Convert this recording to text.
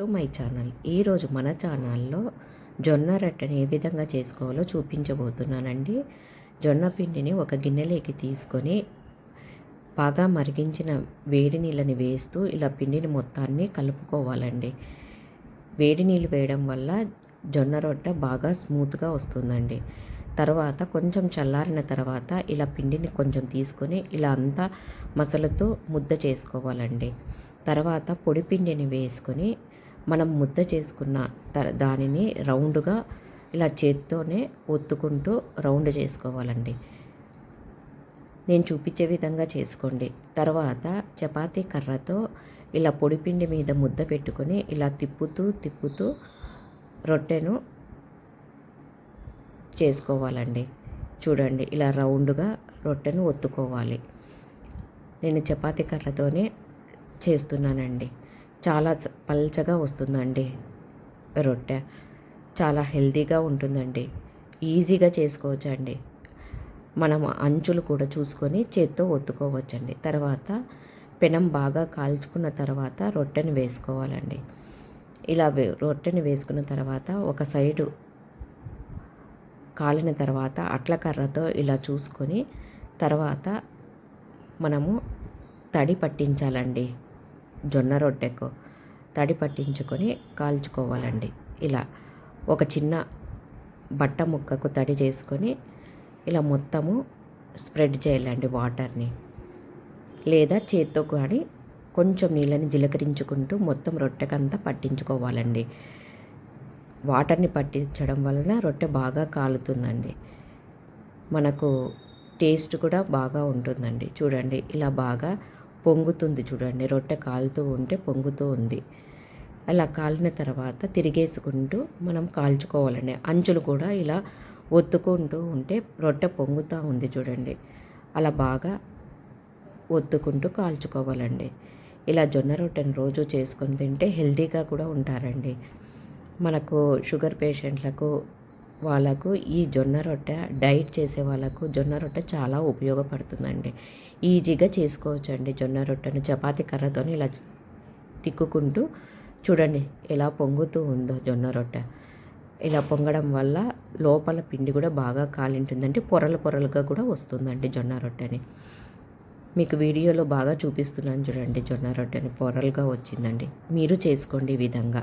To my channel. ఈరోజు మన ఛానల్లో జొన్న రొట్టెని ఏ విధంగా చేసుకోవాలో చూపించబోతున్నానండి. జొన్న పిండిని ఒక గిన్నెలోకి తీసుకొని బాగా మరిగించిన వేడి నీళ్ళని వేస్తూ ఇలా పిండిని మొత్తాన్ని కలుపుకోవాలండి. వేడి నీళ్ళు వేయడం వల్ల జొన్న రొట్టె బాగా స్మూత్గా వస్తుందండి. తర్వాత కొంచెం చల్లారిన తర్వాత ఇలా పిండిని కొంచెం తీసుకొని ఇలా అంతా మసలుతో ముద్ద చేసుకోవాలండి. తర్వాత పొడి పిండిని వేసుకొని మనం ముద్ద చేసుకున్న దానిని రౌండ్గా ఇలా చేత్తోనే ఒత్తుకుంటూ రౌండ్ చేసుకోవాలండి. నేను చూపించే విధంగా చేసుకోండి. తర్వాత చపాతీ కర్రతో ఇలా పొడిపిండి మీద ముద్ద పెట్టుకొని ఇలా తిప్పుతూ తిప్పుతూ రొట్టెను చేసుకోవాలండి. చూడండి ఇలా రౌండ్గా రొట్టెను ఒత్తుకోవాలి. నేను చపాతీ కర్రతోనే చేస్తున్నానండి. చాలా పల్చగా వస్తుందండి రొట్టె. చాలా హెల్తీగా ఉంటుందండి. ఈజీగా చేసుకోవచ్చండి. మనం అంచులు కూడా చూసుకొని చేత్తో ఒత్తుకోవచ్చండి. తర్వాత పెనం బాగా కాల్చుకున్న తర్వాత రొట్టెని వేసుకోవాలండి. ఇలా రొట్టెని వేసుకున్న తర్వాత ఒక సైడు కాలిన తర్వాత అట్ల కర్రతో ఇలా చూసుకొని తర్వాత మనము తడి పట్టించాలండి. జొన్న రొట్టెకు తడి పట్టించుకొని కాల్చుకోవాలండి. ఇలా ఒక చిన్న బట్ట ముక్కకు తడి చేసుకొని ఇలా మొత్తము స్ప్రెడ్ చేయాలండి వాటర్ని. లేదా చేత్తో కానీ కొంచెం నీళ్ళని జీలకరించుకుంటూ మొత్తం రొట్టెకంతా పట్టించుకోవాలండి. వాటర్ని పట్టించడం వలన రొట్టె బాగా కాలుతుందండి. మనకు టేస్ట్ కూడా బాగా ఉంటుందండి. చూడండి ఇలా బాగా పొంగుతుంది చూడండి. రొట్టె కాలుతూ ఉంటే పొంగుతూ ఉంది. అలా కాలిన తర్వాత తిరిగేసుకుంటూ మనం కాల్చుకోవాలండి. అంచులు కూడా ఇలా ఒత్తుకుంటూ ఉంటే రొట్టె పొంగుతూ ఉంది చూడండి. అలా బాగా ఒత్తుకుంటూ కాల్చుకోవాలండి. ఇలా జొన్న రొట్టెను రోజు చేసుకొని తింటే హెల్తీగా కూడా ఉంటారండి. మనకు షుగర్ పేషెంట్లకు వాళ్ళకు ఈ జొన్న రొట్టె డైట్ చేసే వాళ్ళకు జొన్న రొట్టె చాలా ఉపయోగపడుతుందండి. ఈజీగా చేసుకోవచ్చండి జొన్న రొట్టెను. చపాతీ కర్రతో ఇలా తిక్కుకుంటూ చూడండి ఎలా పొంగుతూ ఉందో జొన్న రొట్టె. ఇలా పొంగడం వల్ల లోపల పిండి కూడా బాగా కాలింటుందంటే పొరలు పొరలుగా కూడా వస్తుందండి జొన్న రొట్టెని. మీకు వీడియోలో బాగా చూపిస్తున్నాను చూడండి జొన్న రొట్టెని. పొరలుగా వచ్చిందండి. మీరు చేసుకోండి ఈ విధంగా.